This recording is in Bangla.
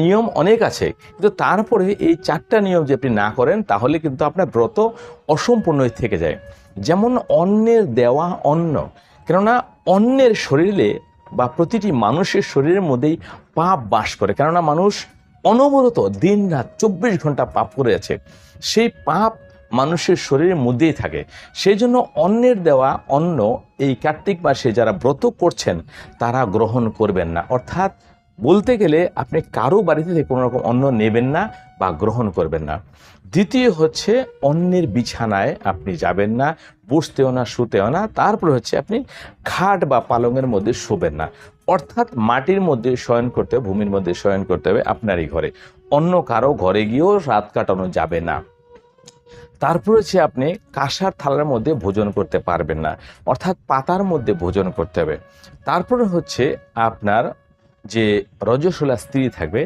নিয়ম অনেক আছে, কিন্তু তারপরে এই চারটা নিয়ম যে আপনি না করেন, তাহলে কিন্তু আপনার ব্রত অসম্পূর্ণ থেকে যায়। যেমন অন্যের দেওয়া অন্ন, কেননা অন্যের শরীরে বা প্রতিটি মানুষের শরীরের মধ্যেই পাপ বাস করে, কেননা মানুষ অনবরত দিন রাত চব্বিশ ঘণ্টা পাপ করে আছে সেই পাপ মানুষের শরীরের মধ্যেই থাকে। সেই জন্য অন্যের দেওয়া অন্ন এই কার্তিক মাসে যারা ব্রত করছেন, তারা গ্রহণ করবেন না। অর্থাৎ বলতে গেলে আপনি কারও বাড়িতে থেকে কোনো রকম অন্ন নেবেন না বা গ্রহণ করবেন না। দ্বিতীয় হচ্ছে অন্যের বিছানায় আপনি যাবেন না, বসতেও না, শুতেও না, তারপর হচ্ছে আপনি খাট বা পালঙের মধ্যে শোবেন না। অর্থাৎ মাটির মধ্যে শয়ন করতে হবে, ভূমির মধ্যে শয়ন করতে হবে আপনারই ঘরে। অন্য কারও ঘরে গিয়েও রাত কাটানো যাবে না। তারপর হচ্ছে আপনি কাঁসার থালার মধ্যে ভোজন করতে পারবেন না। অর্থাৎ পাতার মধ্যে ভোজন করতে হবে। তারপরে হচ্ছে আপনার যে রজস্বলা স্ত্রী থাকবে